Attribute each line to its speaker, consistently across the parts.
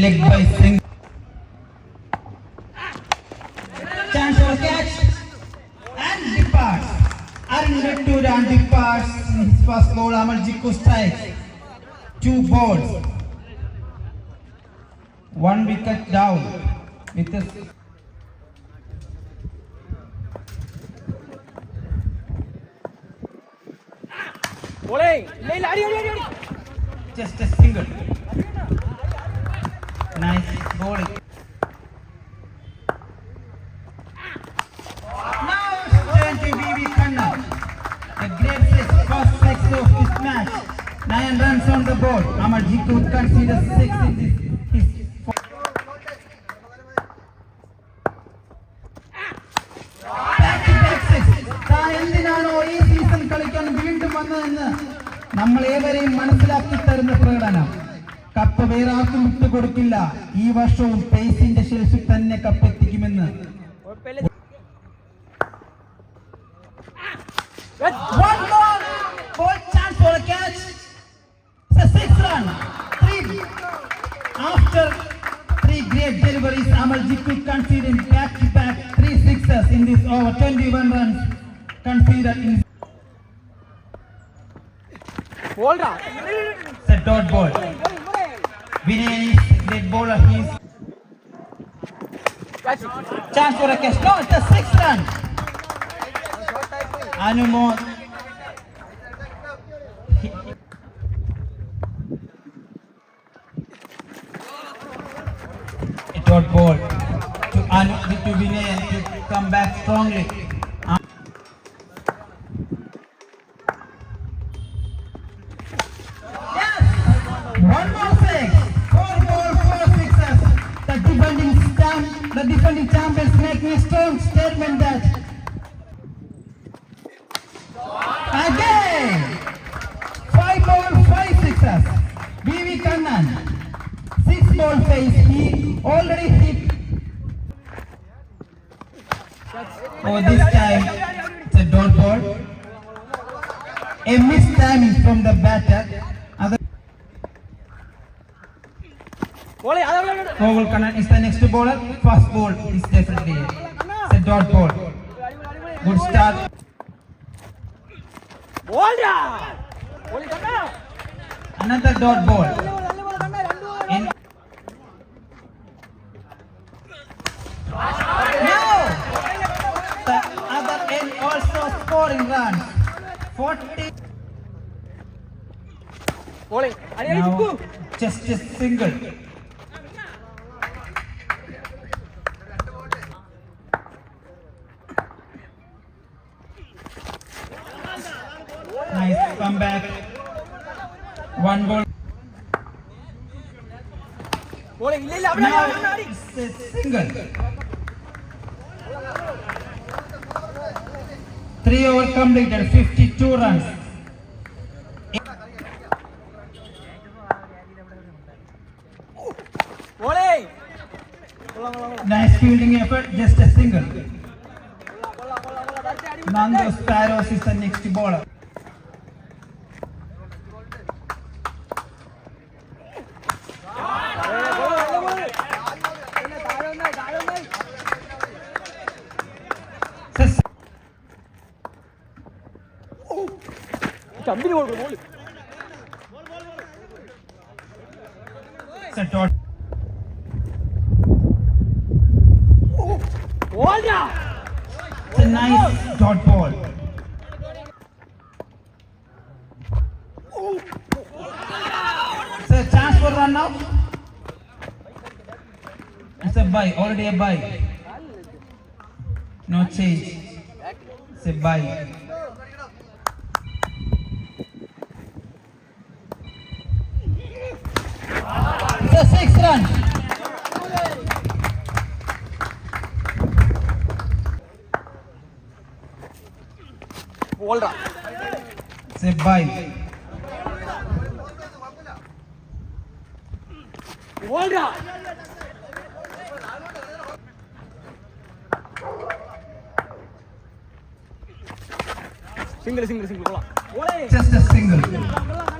Speaker 1: leg by Singh. Chance for catch and departs. Arunjit to and pass. His first goal, Amarjit Ko strikes. Two balls. One wicket down. With a
Speaker 2: Bowling!
Speaker 1: Just a single match. Nine runs on the board. Amarjit would consider six in this. മേരാർക്കും വിട്ട് കൊടുക്കില്ല ഈ വർഷവും പേസിന്റെ ശേഷി തന്നെ കപ്പെത്തിക്കുമെന്ന് One more ball chance for a catch. It's a six run. Three. After three great deliveries, Amalji could concede in back to back three sixes in this over. 21 runs conceded in.
Speaker 2: Hold
Speaker 1: on. It's a dot ball. Vinay is a great bowler. Chance for a catch. No, it's a six run. Anumo. A dot ball to Anu to Vinay to come back strongly. The defending champions making a strong statement that again five ball, five sixes. BV Kannan six ball face. He already hit. Oh, this time it's a dot ball. A missed timing from the batter. Mogul Kannan is the next bowler. First ball is definitely it's a dot ball. Good start. Another dot ball. In! The other end also scoring runs. 40. Now, just a single. Run ball three over completed
Speaker 2: fifty two runs
Speaker 1: Nice fielding effort, just a single. Nando Sparrows is the next bowler.
Speaker 2: ചമ്പിന് കൊടുക്കും
Speaker 1: It's a nice dot ball. It's a chance for run now. It's a buy, already a buy. No change. It's a buy. the sixth run. Hold on. Say
Speaker 2: bye. Hold on. Single, single, single.
Speaker 1: Just a single.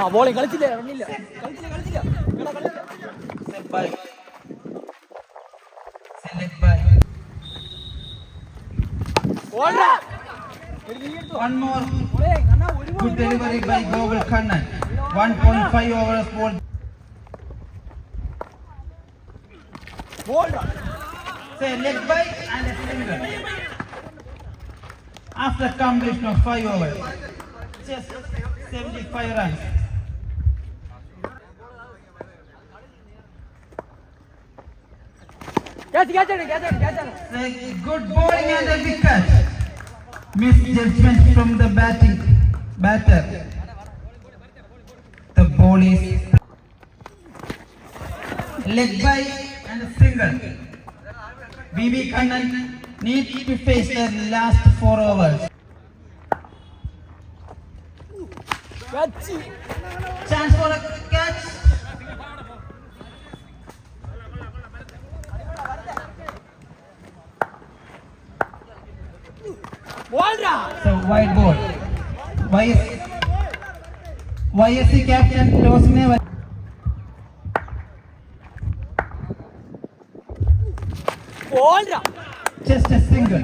Speaker 2: ആ bowling കളിച്ചില്ല റണ്ണില്ല കളിച്ചില്ല കളിച്ചില്ല എടാ കളിച്ചില്ല
Speaker 1: Set by. Select by.
Speaker 2: ഓൾഡാ ഒരു നീ എടുത്തോ
Speaker 1: One more
Speaker 2: ബോളേ കണ്ണാ ഒരു
Speaker 1: good delivery by Gogul Kannan. 1.5 overs ball.
Speaker 2: ബോൾഡാ
Speaker 1: Say leg by and a single. After completion of 5 overs. Just 75 runs. Good bowling and the catch. Misjudgment from the batting batter. The ball is leg by and a single. BB Kannan needs to face the last four overs. Chance for a catch. So white ball. YS YSC captain close
Speaker 2: में
Speaker 1: Just a single.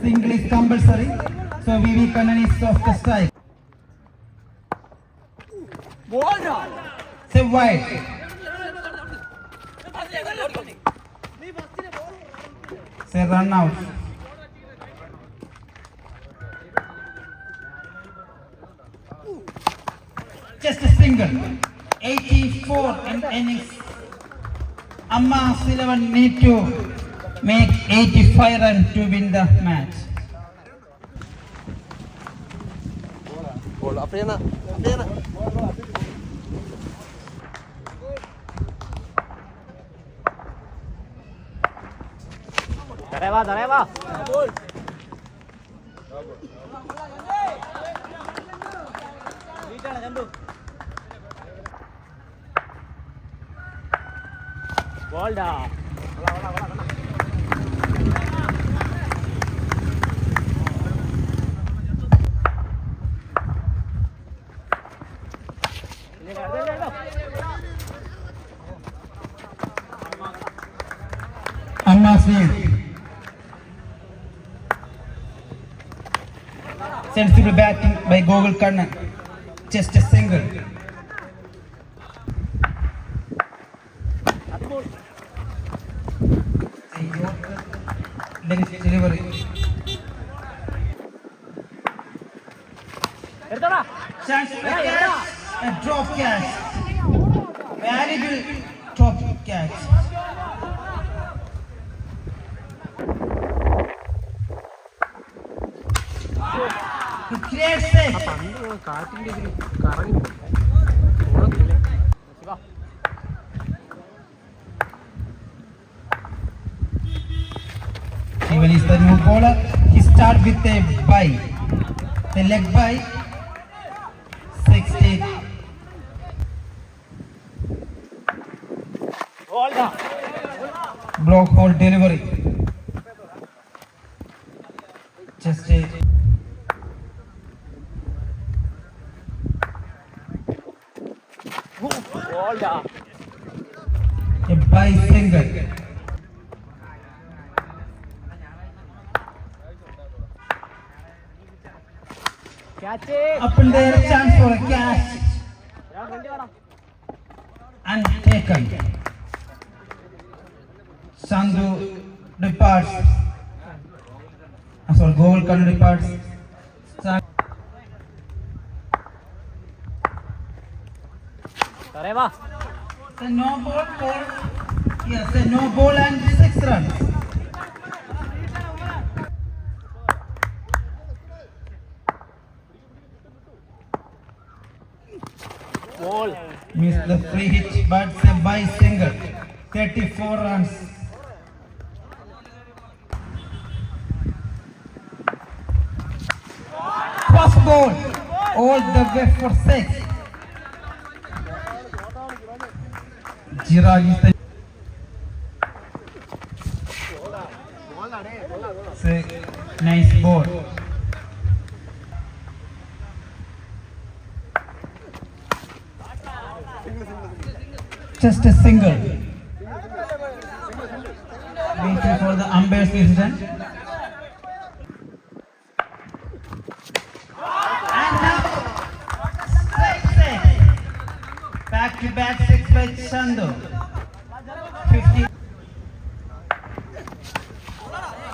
Speaker 1: Single is compulsory. So VV Kannan is off the strike. Say wide. Say run out. single, 84 and Ennis. Amma Silavan need to make 85 runs to win the match.
Speaker 2: Afriana, Afriana. Dareva, Dareva. Return, Gandu. போல்டா
Speaker 1: அம்மா sweet sensible batting by Google Kannan. Just a single. Delivery drop catch വാലിബിൾ drop catch
Speaker 2: കാറ്റിന്റെ കറങ്ങി
Speaker 1: the new bowler. He start with the by the leg by 60. Block hold delivery. Just a a by single. Up in there, chance for a catch
Speaker 2: ഞാൻ front വേണം
Speaker 1: and taken. Sandhu departs. I'm sorry, Gogol Kanu departs. Sa-
Speaker 2: തറേ വാ
Speaker 1: So no ball for yes, a no ball and six runs. Missed the free hit, but a by single. 34 runs. Cross ball, all the way for six. Chirag is the Say, nice ball. Just a single. Waiting for the umpire's decision. And now, six, six. Back to back six by Chandu. 50.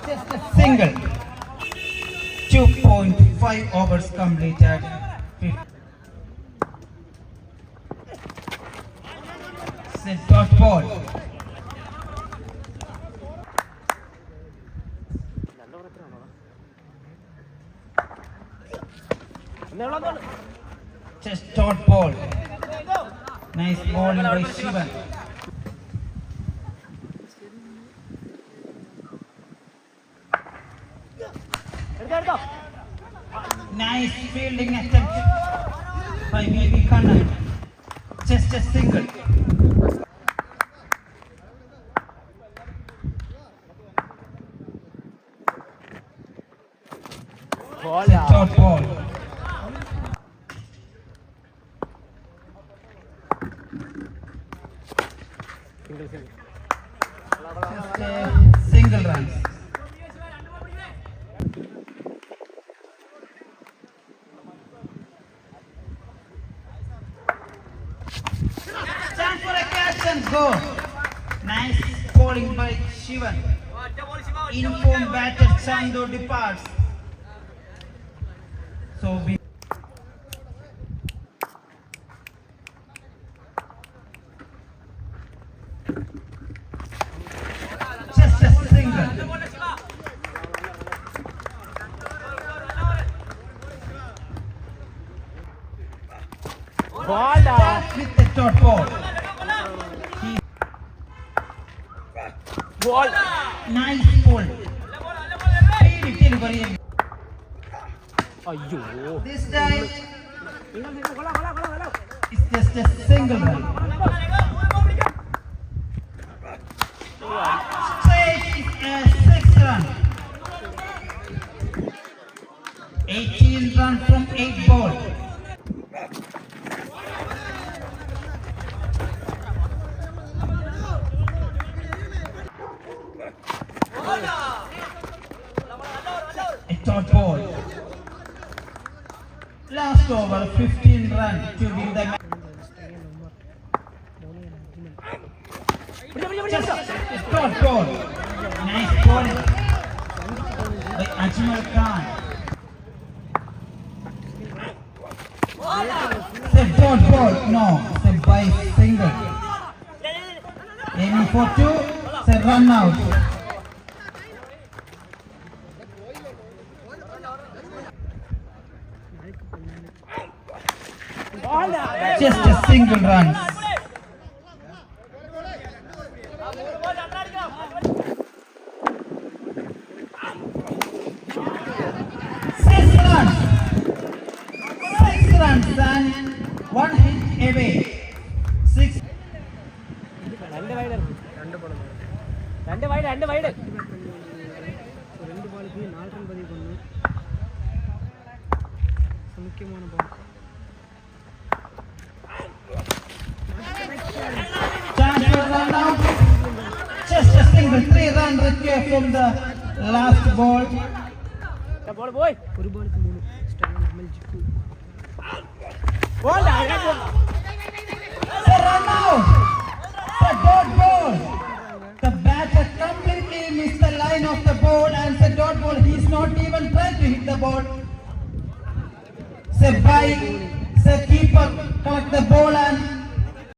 Speaker 1: Just a single. 2.5 overs completed. Ball chest on ball nice ball by Shivan Dot ball. Just single runs. Chance for a catch and go. Nice bowling by Shivan. Informed batter Chandu departs. We just a single. With the dot ball.
Speaker 2: Ball.
Speaker 1: nice ball. Speedy delivery. A single run. Straight is a six run. 18 run from 8 ball. A dot ball. No, a by single. Aiming for two, a run out. Just a single run. one hit away. Six.
Speaker 2: രണ്ട് wide രണ്ട് wide രണ്ട് wide
Speaker 3: ரெண்டு பாலுக்கு நாலு run பதிவு பண்ணு முக்கியமான ball
Speaker 1: Chance to run out. Just a single three run required from the last ball.
Speaker 2: Ball പോയി
Speaker 3: ஒரு பாலுக்கு மூணு ஸ்டார் எம்எல் ஜிக்கு
Speaker 2: ball
Speaker 1: It's a run out. It's a dot ball. The batter completely missed the line of the ball and it's a dot ball. He's not even trying to hit the ball. It's a by, it's a keeper collect the ball and